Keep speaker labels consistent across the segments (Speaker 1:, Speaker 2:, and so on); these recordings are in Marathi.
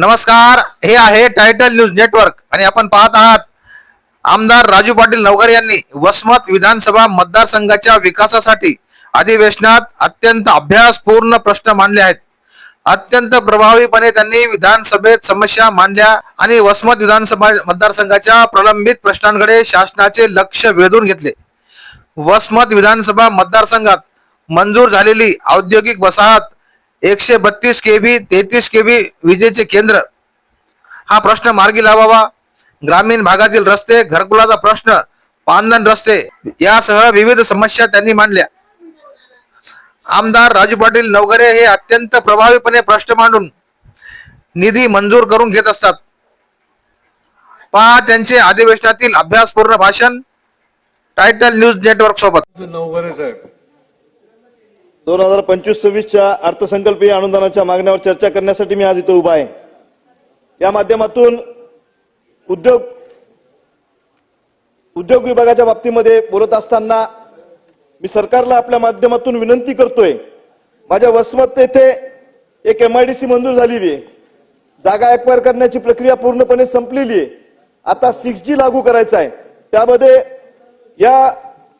Speaker 1: नमस्कार हे आहे टायटल न्यूज नेटवर्क आणि आपण पाहत आहात आमदार राजू पाटील नवघर यांनी वसमत विधानसभा मतदारसंघाच्या विकासासाठी अधिवेशनात अत्यंत अभ्यासपूर्ण प्रश्न मांडले आहेत. अत्यंत प्रभावीपणे त्यांनी विधानसभेत समस्या मांडल्या आणि वसमत विधानसभा मतदारसंघाच्या प्रलंबित प्रश्नांकडे शासनाचे लक्ष वेधून घेतले. वसमत विधानसभा मतदारसंघात मंजूर झालेली औद्योगिक वसाहत एकशे बत्तीस के बी तेहतीस के बी विजेचे केंद्र? हा प्रश्न मार्गी लावावा. ग्रामीण भागातील रस्ते घरकुलाचा प्रश्न पानधन रस्ते यासह विविध समस्या त्यांनी मांडल्या. आमदार राजू पाटील नवगरे हे अत्यंत प्रभावीपणे प्रश्न मांडून निधी मंजूर करून घेत असतात. पहा त्यांचे अधिवेशनातील अभ्यासपूर्ण भाषण टायटल न्यूज नेटवर्क सोबत.
Speaker 2: नवगरे साहेब
Speaker 3: दोन हजार पंचवीस सव्वीसच्या अर्थसंकल्पीय अनुदानाच्या मागण्यावर चर्चा करण्यासाठी मी आज इथं उभा आहे. या माध्यमातून उद्योग उद्योग विभागाच्या बाबतीमध्ये बोलत असताना मी सरकारला आपल्या माध्यमातून विनंती करतोय. माझ्या वसमत येथे एक सी मंजूर झालेली आहे. जागा एक्वायर करण्याची प्रक्रिया पूर्णपणे संपलेली आहे. आता सिक्स जी लागू करायचा आहे. त्यामध्ये या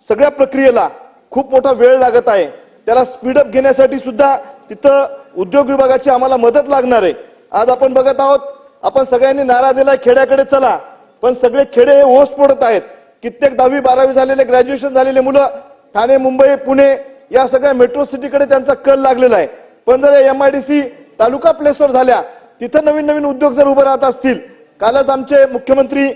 Speaker 3: सगळ्या प्रक्रियेला खूप मोठा वेळ लागत आहे. त्याला स्पीडअप घेण्यासाठी सुद्धा तिथं उद्योग विभागाची आम्हाला मदत लागणार आहे. आज आपण बघत आहोत आपण सगळ्यांनी नारा दिलाय खेड्याकडे चला. पण सगळे खेडे हे ओस पडत आहेत. कित्येक दहावी बारावी झालेले ग्रॅज्युएशन झालेले मुलं ठाणे मुंबई पुणे या सगळ्या मेट्रो सिटीकडे त्यांचा कल लागलेला आहे. पण जर M I D C taluka प्लेसवर झाल्या तिथं नवीन नवीन उद्योग जर उभे राहत असतील कालच आमचे मुख्यमंत्री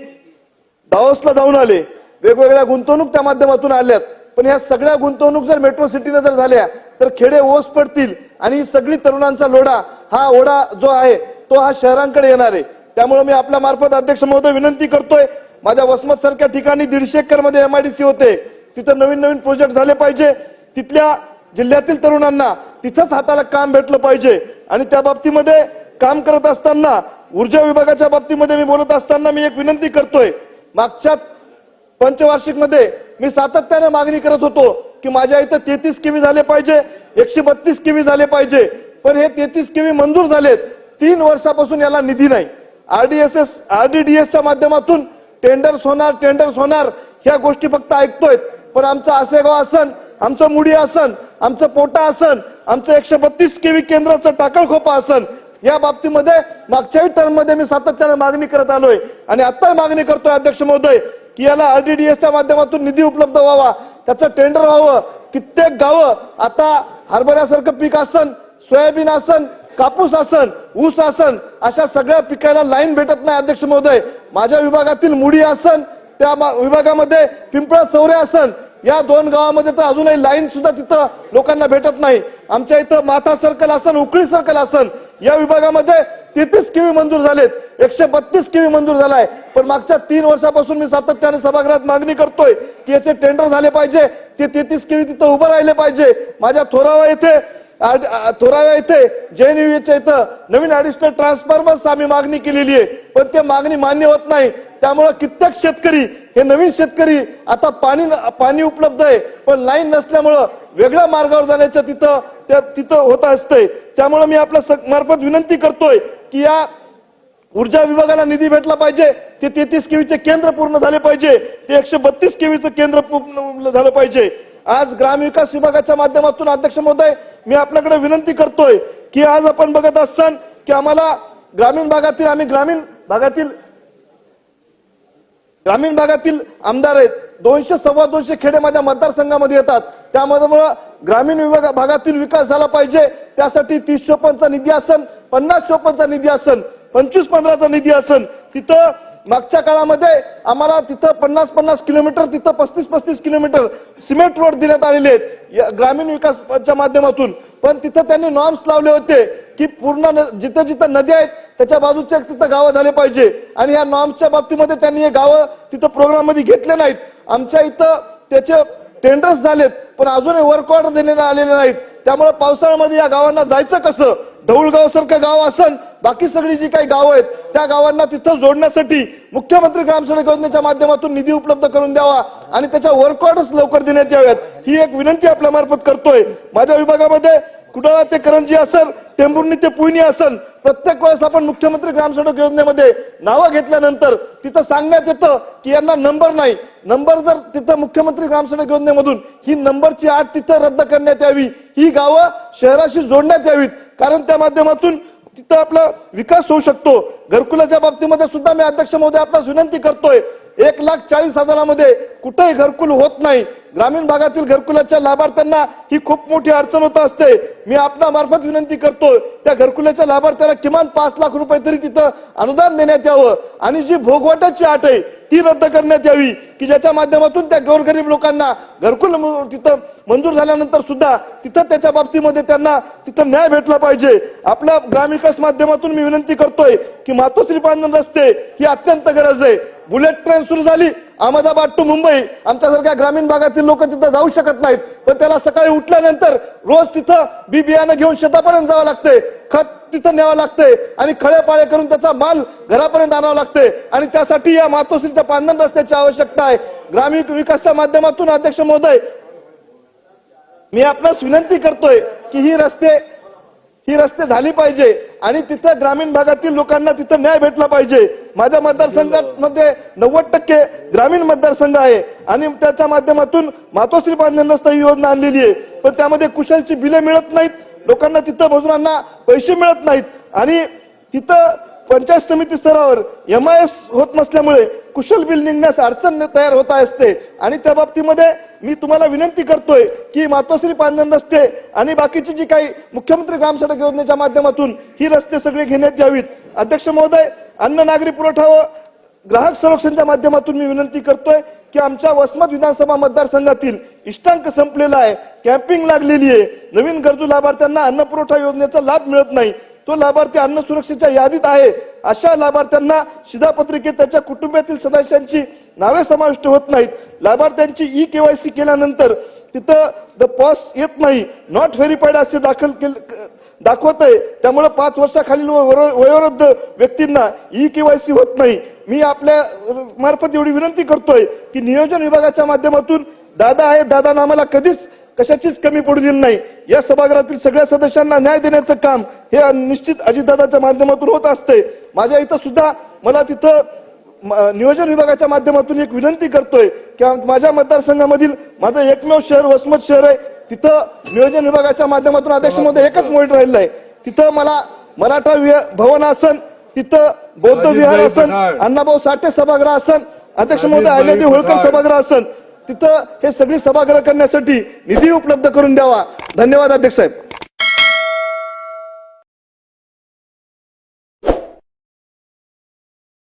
Speaker 3: दाओसला जाऊन आले. वेगवेगळ्या गुंतवणूक त्या माध्यमातून आल्यात. पण या सगळ्या गुंतवणूक जर मेट्रो सिटीनं जर झाल्या तर खेडे ओस पडतील आणि सगळी तरुणांचा लोढा हा ओढा जो आहे तो हा शहरांकडे येणार आहे. त्यामुळे मी आपल्या मार्फत अध्यक्ष महोदय विनंती करतोय माझ्या वसमत सारख्या ठिकाणी दीडशे एकरमध्ये एमआयडीसी होते. तिथं नवीन नवीन प्रोजेक्ट झाले पाहिजे. तिथल्या जिल्ह्यातील तरुणांना तिथंच हाताला काम भेटलं पाहिजे. आणि त्या बाबतीमध्ये काम करत असताना ऊर्जा विभागाच्या बाबतीमध्ये मी बोलत असताना मी एक विनंती करतोय. मागच्या पंचवार्षिकमध्ये मी सातत्याने मागणी करत होतो की माझ्या इथं तेहतीस केवी झाले पाहिजे एकशे बत्तीस केवी झाले पाहिजे. पण हे तेहतीस केवी मंजूर झालेत तीन वर्षापासून याला निधी नाही. आरडीएसएस आरडीडीएसच्या माध्यमातून टेंडर्स होणार टेंडर्स होणार ह्या गोष्टी फक्त ऐकतोय पण आमचं आसेगाव आसन आमचं मुडी आसन आमचं पोटा आसन आमचं एकशे बत्तीस केवी केंद्राचं टाकळखोपा आसन या बाबतीमध्ये मागच्याही टर्ममध्ये मी सातत्याने मागणी करत आलोय. आणि आत्ताही मागणी करतोय अध्यक्ष महोदय की याला आरडीडीएसच्या माध्यमातून निधी उपलब्ध व्हावा. त्याचं टेंडर व्हावं. कित्येक गावं आता हरभऱ्यासारखं पीक असन सोयाबीन असन कापूस असन ऊस असन अशा सगळ्या पिकाला लाईन भेटत नाही अध्यक्ष महोदय. माझ्या विभागातील मुडी असन त्या मा- विभागामध्ये पिंपळा चौरे असन या दोन गावामध्ये तर अजूनही लाईन सुद्धा तिथं लोकांना भेटत नाही. आमच्या इथं माथा सर्कल असन उकळी सर्कल असन या विभागामध्ये तेहतीस केवी मंजूर झालेत. एकशे बत्तीस केवी मंजूर झालाय. पण मागच्या तीन वर्षापासून मी सातत्याने सभागृहात मागणी करतोय की याचे टेंडर झाले पाहिजे. ते तेहतीस केवी तिथं उभं राहिले पाहिजे. माझ्या थोरावा येथे आड- आ- थोराव्या येथे जेएनयूच्या इथं नवीन ऍडिशनल ट्रान्सफॉर्मर्स आम्ही मागणी केलेली आहे. पण ते मागणी मान्य होत नाही. त्यामुळे कित्येक शेतकरी हे नवीन शेतकरी आता पाणी न- पाणी उपलब्ध आहे. पण लाईन नसल्यामुळं वेगळ्या मार्गावर जाण्याचं तिथं त्या- तिथं होत असतंय. त्यामुळे मी आपल्या स- मार्फत विनंती करतोय की या ऊर्जा विभागाला निधी भेटला पाहिजे. ते तेहतीस केवीचे केंद्र पूर्ण झाले पाहिजे. ते एकशे बत्तीस केवीचं केंद्र पूर्ण झालं पाहिजे. आज ग्रामविकास विभागाच्या माध्यमातून अध्यक्ष महोदय मी आपल्याकडे विनंती करतोय की आज आपण बघत असतान की आम्हाला ग्रामीण भागातील आम्ही ग्रामीण भागातील ग्रामीण भागातील आमदार आहेत. दोनशे सव्वा दोनशे खेडे माझ्या मतदारसंघामध्ये येतात. त्यामुळे ग्रामीण विभाग भागातील विकास झाला पाहिजे. त्यासाठी तीस चोपन्नचा निधी असन पन्नास चोपन्नचा निधी असन पंचवीस पंधराचा निधी असन. तिथं मागच्या काळामध्ये आम्हाला तिथं पन्नास पन्नास किलोमीटर तिथं पस्तीस पस्तीस किलोमीटर सिमेंट रोड देण्यात आलेले आहेत. या ग्रामीण विकासच्या माध्यमातून. पण तिथं त्यांनी नॉर्म्स लावले होते की पूर्ण न- जिथं जिथं नद्या आहेत त्याच्या बाजूच्या तिथं गावं झाले पाहिजे. आणि या नॉर्म्सच्या बाबतीमध्ये त्यांनी हे गावं तिथं प्रोग्राममध्ये घेतले नाहीत. आमच्या इथं त्याचे टेंडर्स झालेत पण अजूनही वर्क ऑर्डर देण्यात आलेले नाहीत. त्यामुळे पावसाळ्यामध्ये या गावांना जायचं कसं? ढवळगाव सारखं गाव असन बाकी सगळी जी काही गावं आहेत त्या गावांना तिथं जोडण्यासाठी मुख्यमंत्री ग्रामसडक योजनेच्या माध्यमातून निधी उपलब्ध करून द्यावा आणि त्याच्या वर्क ऑर्डर्स लवकर देण्यात याव्यात. ही एक विनंती आपल्या मार्फत करतोय. माझ्या विभागामध्ये कुडाळा ते करंजी असर टेंभुर्णी ते पुईनी असन प्रत्येक वेळेस आपण मुख्यमंत्री ग्रामसडक योजनेमध्ये नावं घेतल्यानंतर तिथं सांगण्यात येतं की यांना नंबर नाही. नंबर जर तिथं मुख्यमंत्री ग्रामसडक योजनेमधून ही नंबरची आठ तिथं रद्द करण्यात यावी ही गावं शहराशी जोडण्यात यावीत. कारण त्या माध्यमातून तिथं आपला विकास होऊ शकतो. घरकुलाच्या बाबतीमध्ये सुद्धा मी अध्यक्ष महोदय आपणास विनंती करतोय एक लाख चाळीस हजारामध्ये कुठेही घरकुल होत नाही. ग्रामीण भागातील घरकुलाच्या लाभार्थ्यांना ही खूप मोठी अडचण होत असते. मी आपणा मार्फत विनंती करतो त्या घरकुलाच्या लाभार्थ्याला किमान पाच लाख रुपये तरी तिथं अनुदान देण्यात यावं. आणि जी भोगवटाची आट आहे ती रद्द करण्यात यावी की ज्याच्या माध्यमातून त्या गोरगरीब लोकांना घरकुल तिथं मंजूर झाल्यानंतर सुद्धा तिथं त्याच्या बाबतीमध्ये त्यांना तिथं न्याय भेटला पाहिजे. आपल्या ग्रामविकास माध्यमातून मी विनंती करतोय की मातोश्री बांधण रस्ते ही अत्यंत गरज आहे. बुलेट ट्रेन सुरू झाली अहमदाबाद टू मुंबई आमच्यासारख्या ग्रामीण भागातील लोक तिथं जाऊ शकत नाहीत. पण त्याला सकाळी उठल्यानंतर रोज तिथं बी बियाणं घेऊन शेतापर्यंत जावं लागतंय खत तिथं न्यावं लागतंय आणि खळेपाळे करून त्याचा माल घरापर्यंत आणावं लागतंय आणि त्यासाठी या मातोश्रीच्या पांधन रस्त्याची आवश्यकता आहे. ग्रामीण विकासच्या माध्यमातून अध्यक्ष महोदय मी आपणास विनंती करतोय की ही रस्ते ही रस्ते झाली पाहिजे आणि तिथं ग्रामीण भागातील लोकांना तिथं न्याय भेटला पाहिजे. माझ्या मतदारसंघामध्ये नव्वद टक्के ग्रामीण मतदारसंघ आहे आणि त्याच्या माध्यमातून मातोश्री बांधण ही योजना आणलेली आहे. पण त्यामध्ये कुशलची बिले मिळत नाहीत. लोकांना तिथं मजुरांना पैसे मिळत नाहीत. आणि तिथं पंचायत समिती स्तरावर एम आय एस होत नसल्यामुळे कुशल बिल निघण्यास अडचण तयार होत असते. आणि त्या बाबतीमध्ये मी तुम्हाला विनंती करतोय की मातोश्री पांधन रस्ते आणि बाकीची जी काही मुख्यमंत्री ग्रामसडक योजनेच्या माध्यमातून ही रस्ते सगळे घेण्यात यावीत. अध्यक्ष महोदय अन्न नागरी पुरवठा व ग्राहक संरक्षणच्या माध्यमातून मी विनंती करतोय की आमच्या वसमत विधानसभा मतदारसंघातील इष्टांक संपलेला आहे. कॅम्पिंग लागलेली आहे. नवीन गरजू लाभार्थ्यांना अन्न पुरवठा योजनेचा लाभ मिळत नाही. तो लाभार्थी अन्न सुरक्षेच्या यादीत आहे. अशा लाभार्थ्यांना शिधापत्रिकेत त्याच्या कुटुंबातील सदस्यांची नावे समाविष्ट होत नाहीत. लाभार्थ्यांची ई केवायसी केल्यानंतर तिथं द पॉस येत नाही. नॉट व्हेरीफाईड असे दाखल केले दाखवत आहे. त्यामुळे पाच वर्षाखालील वयोवृद्ध व्यक्तींना ई केवायसी होत नाही. मी आपल्या मार्फत एवढी विनंती करतोय की नियोजन विभागाच्या माध्यमातून दादा आहे दादा आम्हाला कधीच कशाचीच कमी पडू दिली नाही या सभागृहातील सगळ्या सदस्यांना न्याय देण्याचं काम हे निश्चित अजितदादाच्या माध्यमातून होत असते माझ्या इथं सुद्धा मला तिथं नियोजन विभागाच्या माध्यमातून एक विनंती करतोय की माझ्या मतदारसंघामधील माझं एकमेव शहर वसमत शहर आहे तिथं नियोजन विभागाच्या माध्यमातून अध्यक्षमध्ये एकच पॉईंट राहिलेला आहे तिथं मला मराठा भवन आसन तिथं बौद्ध विहार आसन. अण्णाभाऊ साठे सभागृह आसन अध्यक्ष महोदय अहिल्यादेवी होळकर. सभागृह आसन तिथं हे सगळी सभागृह करण्यासाठी निधी उपलब्ध करून द्यावा. धन्यवाद अध्यक्ष साहेब.